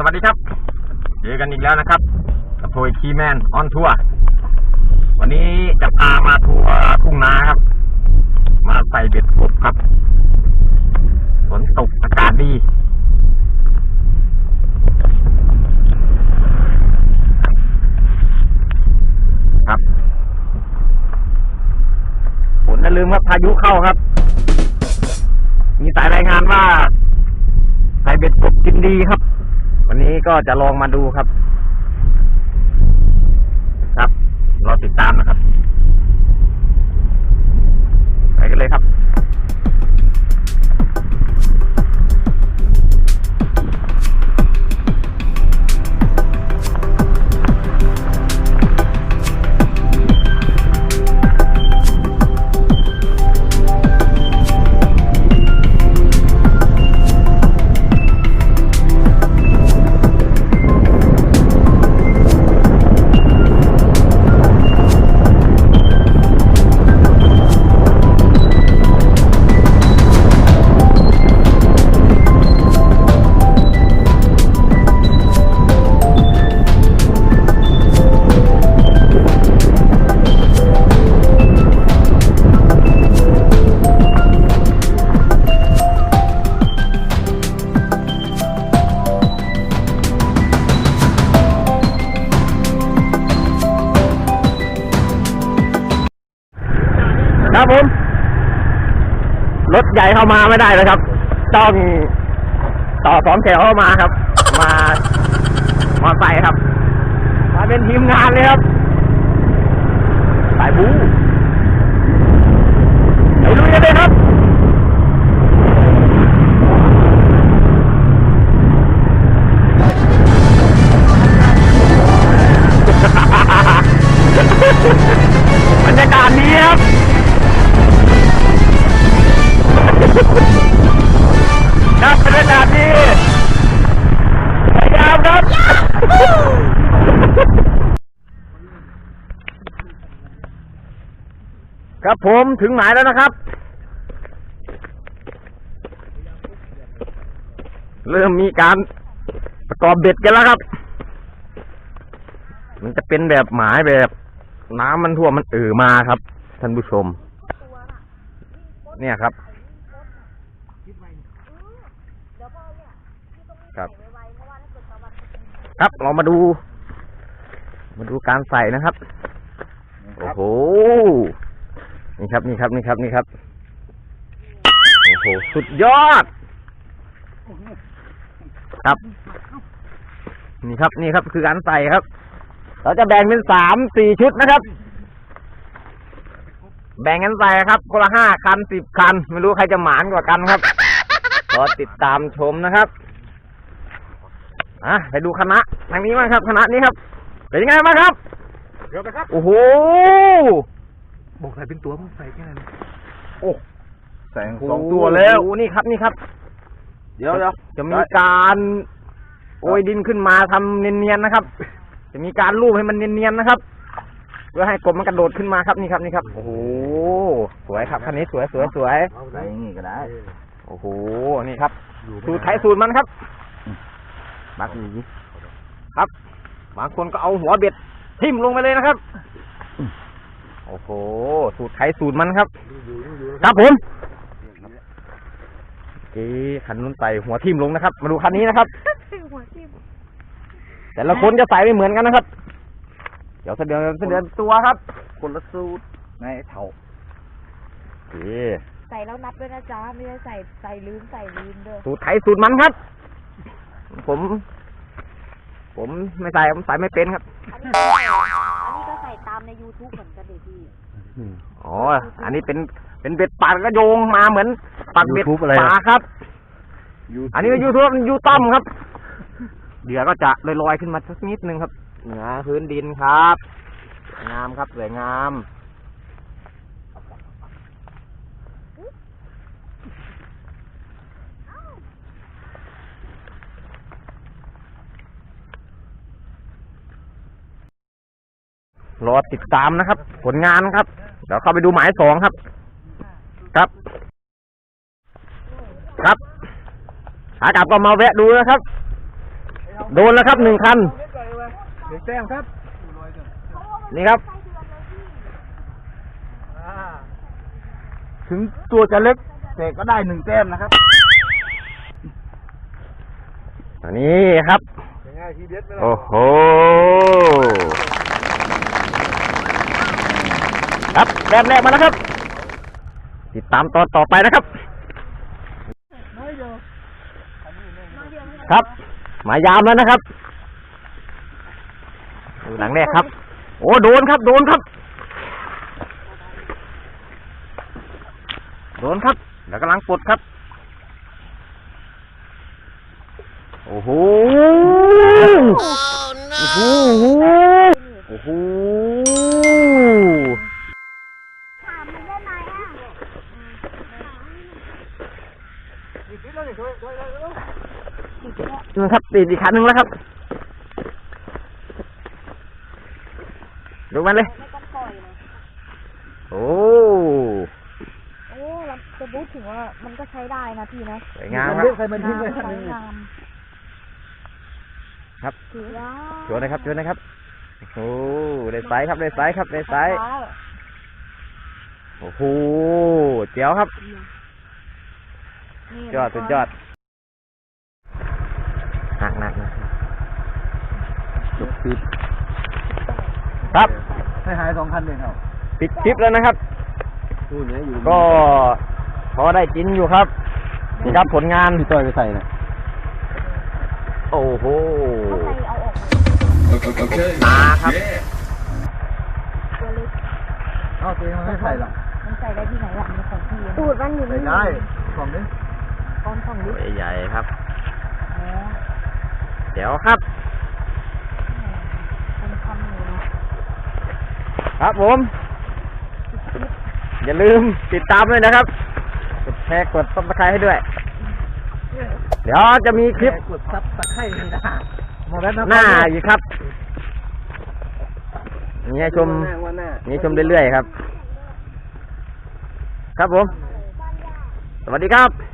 สวัสดีครับ เจอกันอีกแล้วนะครับกับโทยคีแมนออนทัวร์วันนี้จะพามาทัวร์ทุ่งนาครับ มาใส่เบ็ดกบครับฝนตกอากาศดีครับฝนอย่าลืมครับพายุเข้าครับ มีสายรายงานว่าใส่เบ็ดกบกินดีครับ ก็จะลองมาดูครับ ครับรอติดตามนะครับ ไปกันเลยครับครับ ถใหญ่เข้ามาไม่ได้เลยครับ ต้องต่อสองแถวเข้ามาครับ มามอไซค์ครับ มาเป็นทีมงานเลยครับ สายบู ครับบรรยากาศดีพยายามครับครับผมถึงหมายแล้วนะครับ เริ่มมีการประกอบเบ็ดกันแล้วครับ มันจะเป็นแบบหมายแบบ น้ำมันท่วมมันเอ่อมาครับ ท่านผู้ชม เนี่ยครับ ครับครับ เรามาดู มาดูการใส่นะครับ โอ้โห นี่ครับ นี่ครับ นี่ครับ นี่ครับ โอ้โห สุดยอด ครับ นี่ครับ นี่ครับ คือการใส่ครับ เราจะแบ่งเป็นสามสี่ชุดนะครับ แบ่งกันใส่ครับคนละห้าคันสิบคัน ไม่รู้ใครจะหมานกว่ากันครับรอติดตามชมนะครับอะไปดูคณะทางนี้บ้างครับคณะนี้ครับ เป็นยังไงบ้างครับ เดี๋ยวนะครับ โอ้โหบอกใส่เป็นตัวมึงใส่แค่นั้นโอ้ใส่สองตัวแล้ว โอ้โหนี่ครับนี่ครับ เดี๋ยวเดี๋ยวจะมีการโอยดินขึ้นมาทำเนียนๆนะครับ จะมีการลูบให้มันเนียนๆนะครับ เพื่อให้กบมันกระโดดขึ้นมาครับนี่ครับนี่ครับ โอ้โหสวยครับคันนี้สวยสวยสวยใส่นี่ก็ได้ โอ้โหนี่ครับ สูตรไทยสูตรมันครับบักนี้ครับ บางคนก็เอาหัวเบ็ดทิ่มลงไปเลยนะครับ โอ้โห สูตรไทยสูตรมันครับ ครับผมเอ๊ะคันนู้นใส่หัวทิ่มลงนะครับ มาดูคันนี้นะครับหัวทิ่มแต่ละคนจะใส่ไม่เหมือนกันนะครับ เดี๋ยวเสเดือนเสเดือนตัวครับคนละสูตรในเท่าโอเคใส่แล้วนับด้วยนะจ๊ะไม่ได้ใส่ใส่ลืมใส่ลืมเด้อสูตรไทยสูตรมันครับ ผม ผมไม่ใส่ผมใส่ไม่เป็นครับ อันนี้ก็ใส่อันนี้ก็ใส่ตามใน YouTube เหมือนกันเด็พี่อ๋อ อันนี้เป็นเป็นเบ็ดปากกระโยงมาเหมือนปากเบ็ด YouTube อะไรปอะลาครับ อันนี้ยูทูบยูต้อมครับ เดี๋ยวก็จะลอยๆขึ้นมาสักนิดนึงครับ เหนือพื้นดินครับงามครับสวยงามรอติดตามนะครับ ผลงานครับ เดี๋ยวเข้าไปดูหมายสองครับ ครับ ครับขากลับก็มาแวะดูนะครับ โดนแล้วครับหนึ่งคัน เด็กแต้มครับนี่ครับ ถึงตัวจะเล็กแต่ก็ได้หนึ่งแต้มนะครับอันนี้ครับเป็นไงทีเด็ดไหมล่ะโอ้โหครับแบบแรกมาแล้วครับ ติดตามตอนต่อไปนะครับ ครับหมายยามแล้วนะครับดู หลังแรกครับ โอ้โดนครับ โดนครับ โดนครับเดี๋ยวกำลังปลดครับ โอ้โหโอ้โหโอ้โหนี่ครับติดอีกคันหนึ่งแล้วครับ ดูมันเลย ไม่ต้องปล่อยนะโอ้โอ้เราจะพูดถึงว่ามันก็ใช้ได้นะพี่นะสวยงามครับ ใครมันทิ้งไว้ข้างหนึงงามครับ ถือว่าชวนนะครับชวนนะครับ โอ้โหได้ไซส์ครับได้ไซส์ครับได้ไซส์โอ้โหเจ๋วครับ นี่ยอดสุดยอดหนักหนักหนักจบปิด ครับให้หายสองคันเลยครับปิดคลิปแล้วนะครับนู่นเนี่ยอยู่ก็พอได้กินอยู่ครับนี่ครับผลงานพี่ต้อยไปใส่นะโอ้โหข้างในเอาออกมาตาครับตัวเล็กเอ้าตัวเองมันไม่ใส่หรอกมันใส่ได้ที่ไหนล่ะมันของพี่ตูดมันอยู่ใส่นี่ได้กล่องนี้ตอนของลิตัวใหญ่ครับอ๋อเดี๋ยวครับ เป็นคำอยู่นะ ครับผม อย่าลืมติดตามด้วยนะครับ กดแชร์กดซับสไครต์ให้ด้วย เดี๋ยวจะมีคลิปกดซับตะไคร้ให้ได้หมดแล้วนะหน้าอีกครับมีให้ชมวันหน้าวันหน้ามีให้ชมเรื่อยๆครับ ครับผม สวัสดีครับ